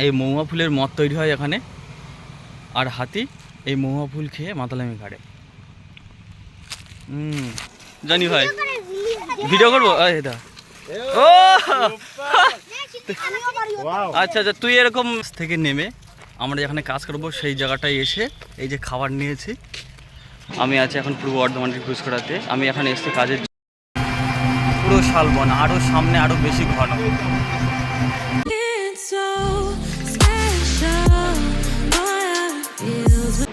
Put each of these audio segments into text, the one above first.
এই মহুয়া ফুলের মদ তৈরি হয় এখানে। আর হাতি এই মহুয়া ফুল খেয়ে মাতালামি কাটে হুম, জানি ভাই। ভিডিও করব? দা ও! আচ্ছা আচ্ছা তুই এরকম থেকে নেমে আমরা যেখানে কাজ করব সেই জায়গাটায় এসে এই যে খাবার নিয়েছি। আমি আছি এখন পূর্ব বর্ধমানের ঘুষকরাতে আমি এখানে এসেছি কাজের পুরো শালবন আরও সামনে আরও বেশি ঘন।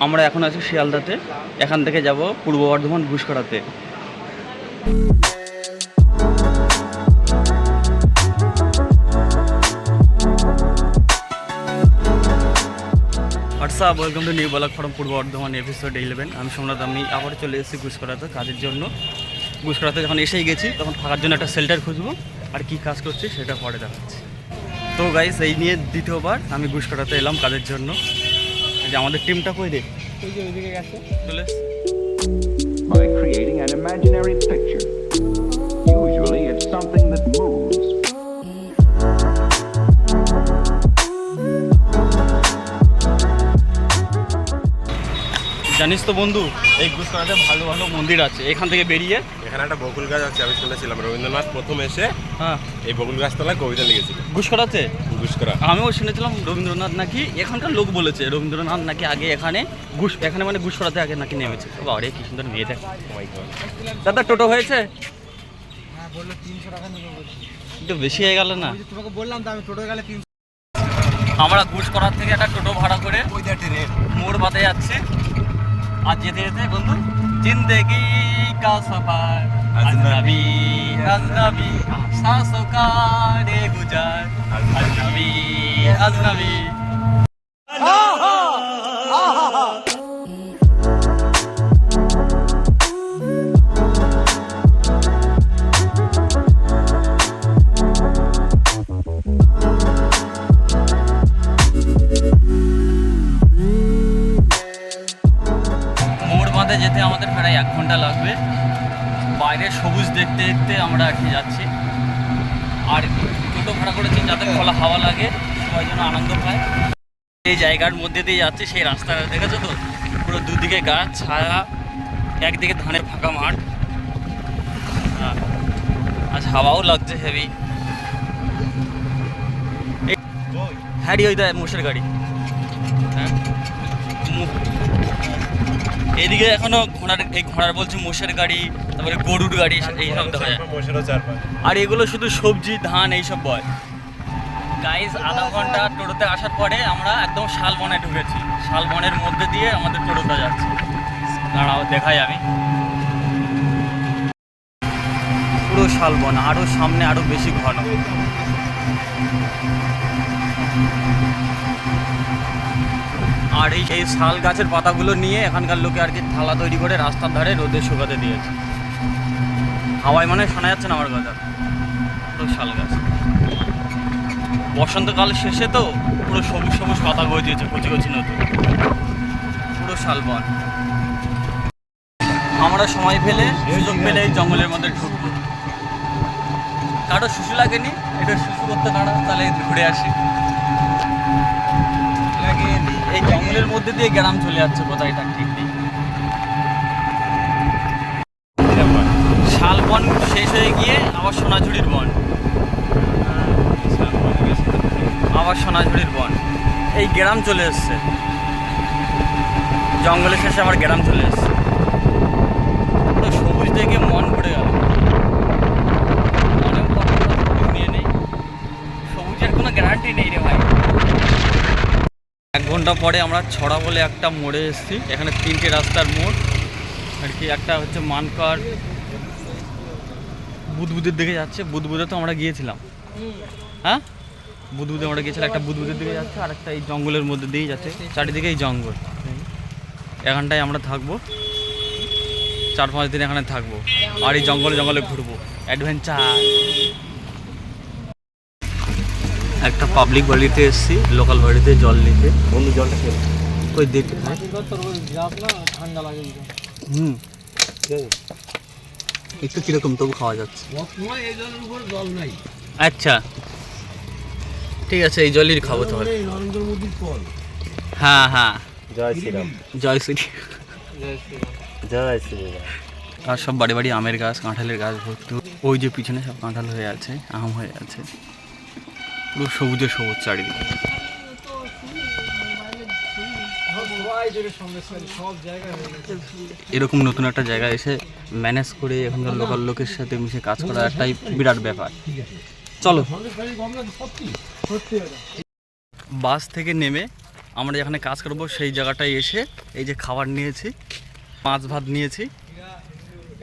আমরা এখন আছি শিয়ালদাতে। এখান থেকে যাব Purba Bardhaman ঘুষকরাতে WhatsApp welcome to new blog from Purba Bardhaman episode eleven আমি সোমনাথ, আমি আবার চলে এসেছি ঘুষকরাতে কাজের জন্য। ঘুষকরাতে যখন এসেই গেছি, তখন থাকার জন্য একটা শেল্টার খুঁজবো। আর কি কাজ করছি সেটা পরে দেখাচ্ছি। তো গাইস এই নিয়ে দ্বিতীয়বার আমি ঘুষকরাতে এলাম কাজের জন্য। যে আমাদের টিমটা কই রে? চলে by creating an imaginary picture. Usually, it's something that moves. জানিস তো বন্ধু এই ঘুষকরাতে ভালো ভালো মন্দির আছে। এখান থেকে বেরিয়ে এখানে একটা বকুল গাছ আছে আমি শুনেছিলাম। রবীন্দ্রনাথ প্রথম এসে হ্যাঁ। এই বকুল গাছতলায় কবিতা লিখেছিল। ঘুষকরাতে ঘুষকরা আমিও শুনেছিলাম রবীন্দ্রনাথ নাকি এখানকার লোক বলেছে রবীন্দ্রনাথ নাকি আগে এখানে ঘুষ এখানে মানে ঘুষকরাতে আগে নাকি নেমেছে। বাবা রে কি সুন্দর মেয়ে দেখ। দাদা টোটো হয়েছে? হ্যাঁ বলল তিনশো টাকা নেব বলছি। একটু বেশি হয়ে গেল না? তোমাকে বললাম তো আমি টোটো গেলে আমরা ঘুষকরার থেকে একটা টোটো ভাড়া করে মোড় বাতে যাচ্ছে। আর যেতে যেতে বন্ধু জিন্দেগি। কা সফর আজনবি আজনবি সাসো কা রে গুজার আজনবি আজনবি মোড় ঘণ্টা লাগবে। বাইরে সবুজ দেখতে দেখতে আমরা আর কি যাচ্ছি। আর টোটো ভাড়া করেছি যাতে খোলা হাওয়া লাগে সবাই যেন আনন্দ পায়। এই জায়গার মধ্যে দিয়ে যাচ্ছে সেই রাস্তাটা দেখেছ তো? পুরো দুদিকে গাছ ছায়া একদিকে ধানের ফাঁকা মাঠ। হ্যাঁ আজ হাওয়াও লাগছে হেভি হ্যাঁ ওই দেয় মোষের গাড়ি। হ্যাঁ এদিকে এখনও ঘোড়ার এই ঘোড়ার বলছে মোষের গাড়ি তারপরে গরুর গাড়ি এইসব দেখা যায়। আর এগুলো শুধু সবজি ধান এইসব বয়। গাইজ আধা ঘণ্টা টোটোতে আসার পরে আমরা একদম শালবনে ঢুকেছি। শালবনের মধ্যে দিয়ে আমাদের টোটোটা যাচ্ছে। দাঁড়াও দেখাই আমি। পুরো শালবন আরও সামনে আরও বেশি ঘন। আর এই এই শাল গাছের পাতাগুলো নিয়ে এখানকার লোকে আর কি থালা তৈরি করে রাস্তার ধারে রোদে শুকাতে দিয়েছে। হাওয়ায় মানে শোনা যাচ্ছে না আমার কথা। পুরো শাল গাছ। বসন্তকাল শেষে তো পুরো সবুজ সবুজ পাতা গজিয়েছে কচি কচি নতুন। পুরো শালবন আমরা সময় পেলে সুযোগ পেলে এই জঙ্গলের মধ্যে ঢুকবো। কারও শুশু লাগেনি, এটা শুশু করতে দাঁড়া তাহলে ঘুরে আসি। মধ্যে দিয়ে গ্রাম চলে যাচ্ছে এটা ঠিক নেই। শালবন শেষ হয়ে গিয়ে আবার সোনাঝুরির বন। আবার সোনাঝুরির বন। এই গ্রাম চলে এসছে। জঙ্গলের শেষে আবার গ্রাম চলে এসছে। সবুজ দেখে মন ভরে গেল মনেও কত কথা সবুজ নিয়ে নেই সবুজের কোনো গ্যারান্টি নেই রে ভাই এক ঘণ্টা পরে আমরা ছড়া বলে একটা মোড়ে এসেছি। এখানে তিনটে রাস্তার মোড়। আর কি একটা হচ্ছে মানকার। বুধবুদের দিকে যাচ্ছে। বুধবুদে তো আমরা গিয়েছিলাম। হ্যাঁ? বুধবুদে আমরা গিয়েছিলাম। একটা বুধবুদের দিকে যাচ্ছে, আর একটা এই জঙ্গলের মধ্যে দিয়েই যাচ্ছে। চারিদিকে এই জঙ্গল। এখানটায় আমরা থাকব। চার পাঁচ দিন এখানে থাকব। আর এই জঙ্গলে জঙ্গলে ঘুরবো। অ্যাডভেঞ্চার। একটা পাবলিক বাড়িতে এসেছি লোকাল বাড়িতে জল নিতে। বন্ধু জলটা খেয়ে কই দেখতে ঠান্ডা লাগে হুম। একটু কীরকম তবু খাওয়া যাচ্ছে। আচ্ছা। ঠিক আছে এই জলই খাব তাহলে। কল হ্যাঁ হ্যাঁ। জয় শ্রীরাম। জয় শ্রী জয় শ্রীরাম। আর সব বাড়ি বাড়ি আমের গাছ কাঁঠালের গাছ ভর্তি। ওই যে পিছনে সব কাঁঠাল হয়ে আছে আম হয়ে আছে। পুরো সবুজে সবুজ চারিদিকে। এরকম নতুন একটা জায়গায় এসে ম্যানেজ করে এখানকার লোকাল লোকের সাথে মিশে কাজ করা একটাই বিরাট ব্যাপার। চলো। বাস থেকে নেমে আমরা যেখানে কাজ করব সেই জায়গাটায় এসে এই যে খাবার নিয়েছি, মাছ ভাত নিয়েছি,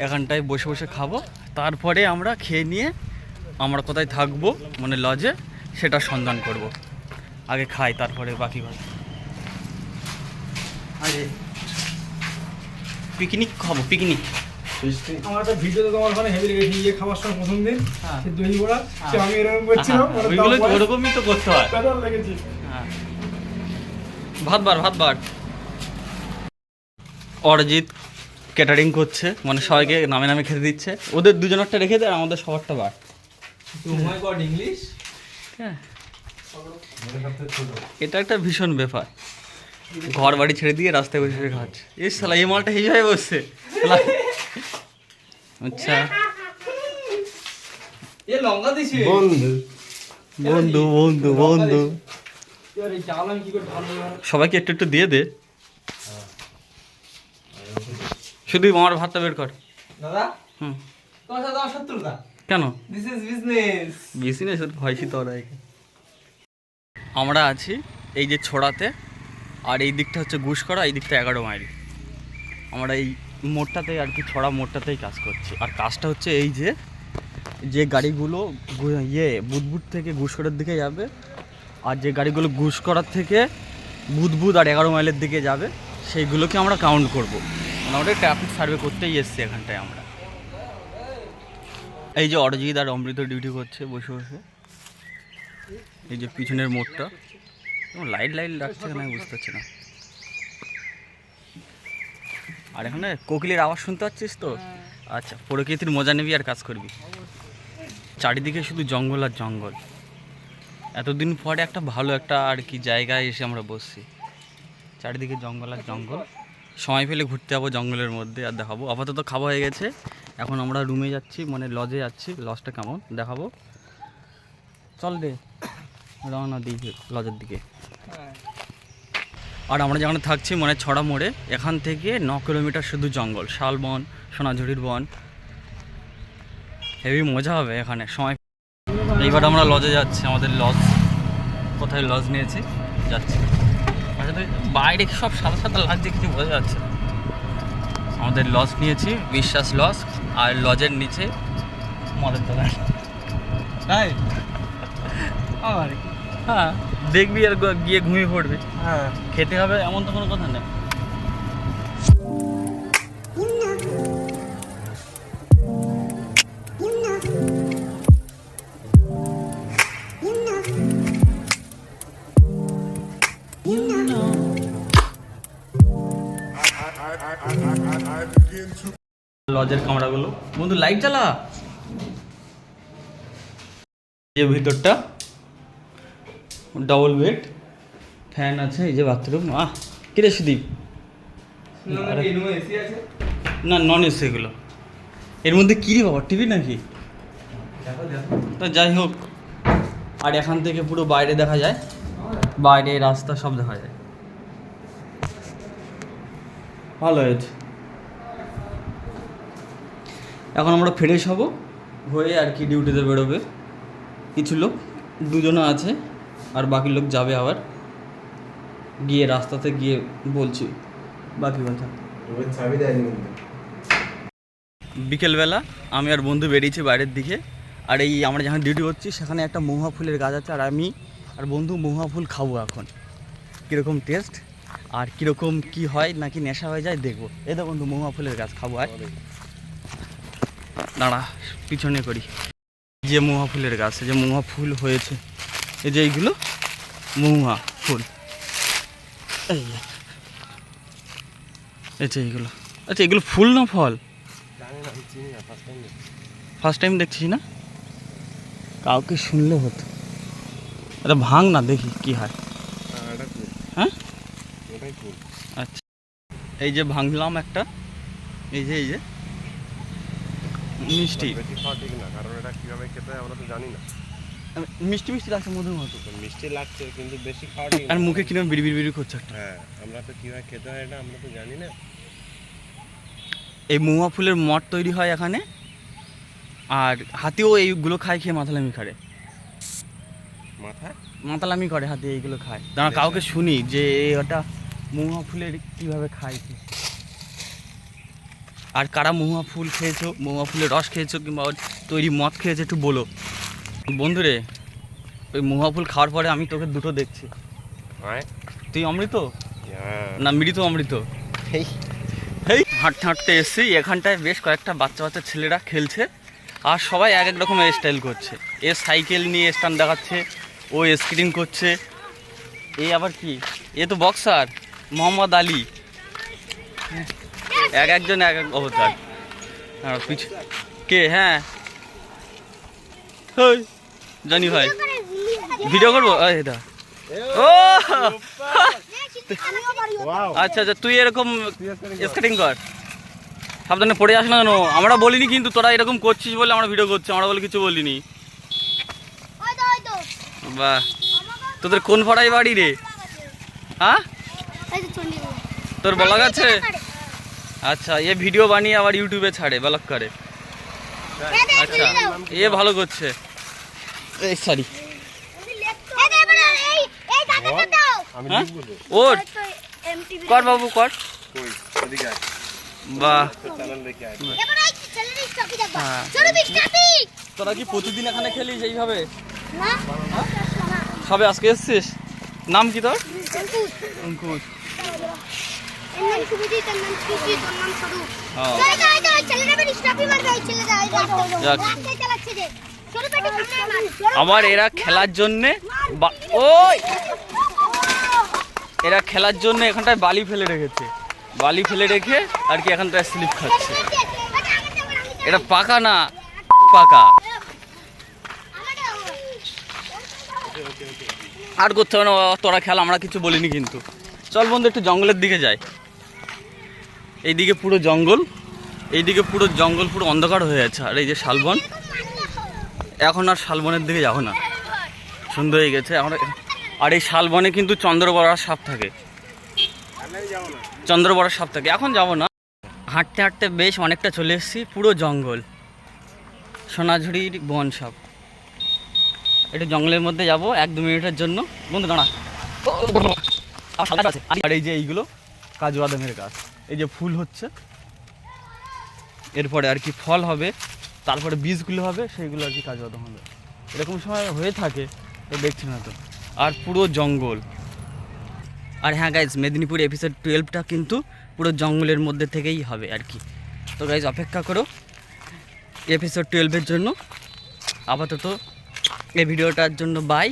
এখানটায় বসে বসে খাব। তারপরে আমরা খেয়ে নিয়ে আমরা কোথায় থাকব মানে লজে সেটা সন্ধান করব। আগে খাই তারপরে বাকি কথা আরে। পিকনিক খাব পিকনিক। আমার একটা তোমার ওখানে হেভি লেগেছে খাবার সময় প্রথম দিন। সে দই বড়া সে আমি এরকম করছিলাম ওইগুলো দাম ওরকমই তো করতে হয়। কাদার লেগেছে। ভাত বার ভাত বার অরিজিৎ ক্যাটারিং করছে মানে সবাইকে নামে নামে খেতে দিচ্ছে। ওদের দুজনেরটা রেখে দেয় আমাদের সবারটা বার ইংলিশ হ্যাঁ। এটা একটা ভীষণ ব্যাপার। ঘর বাড়ি ছেড়ে দিয়ে রাস্তায় বসে বসে খাচ্ছে। এই সালা এই মালটা হয়ে বসছে। আচ্ছা। এ লঙ্কা দিছে। বন্ধু বন্ধু বন্ধু বন্ধু। সবাইকে একটু একটু দিয়ে দে। শুধু আমার ভাতটা বের কর। দাদা? হুম। তোমার সাথে আমার শত্রুতা। কেন? দিস ইজ বিজনেস বিজনেস ওরা আমরা আছি এই যে ছোড়াতে আর এই দিকটা হচ্ছে ঘুষকরা এই দিকটা এগারো মাইল। আমরা এই মোড়টাতেই আর কি ছড়া মোড়টাতেই কাজ করছি। আর কাজটা হচ্ছে এই যে যে গাড়িগুলো ইয়ে বুধবুদ থেকে ঘুষকরার দিকে যাবে আর যে গাড়িগুলো ঘুষকরার থেকে বুধবুদ আর এগারো মাইলের দিকে যাবে সেইগুলোকে আমরা কাউন্ট করব। মোটামুটি ট্রাফিক সার্ভে করতেই এসছি এখানটায় আমরা। এই যে অরিজিৎ আর অমৃত ডিউটি করছে বসে বসে। এই যে পিছনের মোড়টা। লাইট লাইট লাগছে কেন আমি বুঝতে পারছি না। আর এখানে কোকিলের আওয়াজ শুনতে পাচ্ছিস তো? আচ্ছা প্রকৃতির মজা নিবি আর কাজ করবি। চারিদিকে শুধু জঙ্গল আর জঙ্গল। এতদিন পরে একটা ভালো একটা আর কি জায়গায় এসে আমরা বসছি। চারিদিকে জঙ্গল আর জঙ্গল। সময় পেলে ঘুরতে যাব জঙ্গলের মধ্যে আর দেখাবো। আপাতত খাওয়া হয়ে গেছে। এখন আমরা রুমে যাচ্ছি মানে লজে যাচ্ছি। লজটা কেমন? দেখাবো। চল রে। রওনা দিই লজের দিকে। আর আমরা যেখানে থাকছি মানে ছড়া মোড়ে, এখান থেকে ন কিলোমিটার শুধু জঙ্গল। শালবন, সোনাঝুরির বন। হেভি মজা হবে এখানে, সময় এইবার আমরা লজে যাচ্ছি, আমাদের লজ কোথায় লজ নিয়েছি? যাচ্ছি। আসলে বাইরে সব সাদা সাদা লাগছে কিছু বোঝা যাচ্ছে আমাদের লজ নিয়েছি বিশ্বাস লজ আর লজের নিচে মদের দোকান। তাই? হ্যাঁ দেখবি আর গিয়ে ঘুমিয়ে পড়বি। হ্যাঁ। খেতে হবে এমন তো কোনো কথা নেই। লজের কামরাগুলো। বন্ধু লাইট জ্বালা? এই ভিতরটা ডবল বেড ফ্যান আছে এই যে বাথরুম আহ কিরে সুদীপ? না নন এসি এগুলো। এর মধ্যে কী রে বাবা টিভি নাকি? তা যাই হোক আর এখান থেকে পুরো বাইরে দেখা যায়। বাইরে রাস্তা সব দেখা যায়। ভালো হয়েছে। এখন আমরা ফ্রেশ হব। হয়ে আর কি ডিউটিতে বেরোবে। কিছু লোক দুজনে আছে আর বাকি লোক যাবে আবার। গিয়ে রাস্তাতে গিয়ে বলছি। বাকি কথা। বিকেলবেলা আমি আর বন্ধু বেরিয়েছি বাইরের দিকে। আর এই আমরা যেখানে ডিউটি করছি সেখানে একটা মহুয়া ফুলের গাছ আছে আর আমি আর বন্ধু মহুয়া ফুল খাব এখন। কীরকম টেস্ট আর কীরকম কি হয় নাকি নেশা হয়ে যায় দেখব। এই তো বন্ধু মহুয়া ফুলের গাছ খাব আর। দাঁড়া, পিছনে করি। যে মহুয়া ফুলের গাছ যে মহুয়া ফুল হয়েছে। এই যে এইগুলো, মহুয়া ফুল। এই যে। এইগুলো। আচ্ছা এগুলো ফুল না ফল? ফার্স্ট টাইম দেখছি না? কাউকে শুনলে হতো। এটা ভাঙ না, দেখি কি হয়। হ্যাঁ? আচ্ছা। এই যে ভাঙলাম একটা। এই যে এই যে। মিষ্টি। বেশি খাওয়া ঠিক না কারণ এটা কীভাবে খেতে হয় আমরা তো জানি না। মিষ্টি মিষ্টি লাগছে মধুর মতো। মিষ্টি লাগছে কিন্তু বেশি খাওয়া ঠিক আর মুখে কিরম বিড়ি বিড়ি করছে একটা। হ্যাঁ আমরা তো কীভাবে খেতে হয় এটা আমরা তো জানি না। এই মহুয়া ফুলের মঠ তৈরি হয় এখানে আর হাতিও এইগুলো খায় খেয়ে মাথালামি করে মাথা মাতালামি করে হাতি এইগুলো খায়। কাউকে শুনি যে এই ওটা মহুয়া ফুলের কীভাবে খায়। আর কারা মহুয়া ফুল খেয়েছো মহুয়া ফুলের রস খেয়েছো কিংবা তৈরি মদ খেয়েছো একটু বলো। বন্ধুরে ওই মহুয়া ফুল খাওয়ার পরে আমি তোকে দুটো দেখছি। তুই অমৃত? হ্যাঁ। না মৃত অমৃত। হেই। হাঁটতে হাঁটতে এসেছি এখানটায় বেশ কয়েকটা বাচ্চা বাচ্চা ছেলেরা খেলছে আর সবাই এক এক রকমের স্টাইল করছে। এ সাইকেল নিয়ে স্ট্যান্ড দেখাচ্ছে ও স্কেটিং করছে। এ আবার কি? এ তো বক্সার মোহাম্মদ আলী। এক একজন, এক এক অবতার। পিছু কে? হ্যাঁ। জানি ভাই। ভিডিও করব? দা ও! আচ্ছা আচ্ছা তুই এরকম স্কেটিং কর। সাবধানে পড়ে আস না কেন? আমরা বলিনি কিন্তু তোরা এরকম করছিস বলে আমরা ভিডিও করছি, আমরা বলে কিছু বলিনি। বাহ। তোদের কোন পাড়ায় বাড়ি রে? হ্যাঁ? তোর বলা গেছে আচ্ছা এ ভিডিও বানিয়ে আবার ইউটিউবে ছাড়ে ব্লগ করে। আচ্ছা এ ভালো করছে। এই সরি আমি হ্যাঁ? ওর। কর বাবু কর। বাহ। তোর হ্যাঁ। তোরা কি প্রতিদিন এখানে খেলিস এইভাবে? সবে আজকে এসছিস? নাম কি তোর? অঙ্কুশ। আবার এরা খেলার জন্যে বা- ওই! এরা খেলার জন্য এখানটায় বালি ফেলে রেখেছে। বালি ফেলে রেখে আর কি এখানটায় স্লিপ খাচ্ছে। এটা পাকা না পাকা? আর করতে হবে না তোরা খেলা আমরা কিছু বলিনি কিন্তু। চল বন্ধু একটু জঙ্গলের দিকে যাই। এইদিকে পুরো জঙ্গল এইদিকে পুরো জঙ্গল পুরো অন্ধকার হয়ে আছে আর এই যে শালবন এখন আর শালবনের দিকে যাব না সুন্দর হয়ে গেছে এখন আর এই শালবনে কিন্তু চন্দ্রবড়ার সাপ থাকে চন্দ্রবড়ার সাপ থাকে এখন যাব না হাঁটতে হাঁটতে বেশ অনেকটা চলে এসেছি পুরো জঙ্গল সোনাঝুরির বন সাপ একটু জঙ্গলের মধ্যে যাব এক দু মিনিটের জন্য বন্ধু দাঁড়া আর এই যে এইগুলো কাজু বাদামের গাছ এই যে ফুল হচ্ছে। এরপরে আর কি ফল হবে, তারপরে বীজগুলো হবে, সেইগুলো আর কি কাজু হবে। এরকম সময় হয়ে থাকে, তো দেখছি না তো। আর পুরো জঙ্গল। আর হ্যাঁ গাইজ মেদিনীপুর এপিসোড টুয়েলভটা কিন্তু পুরো জঙ্গলের মধ্যে থেকেই হবে আর কি। তো গাইজ অপেক্ষা করো এপিসোড টুয়েলভের জন্য। আপাতত এই ভিডিওটার জন্য বাই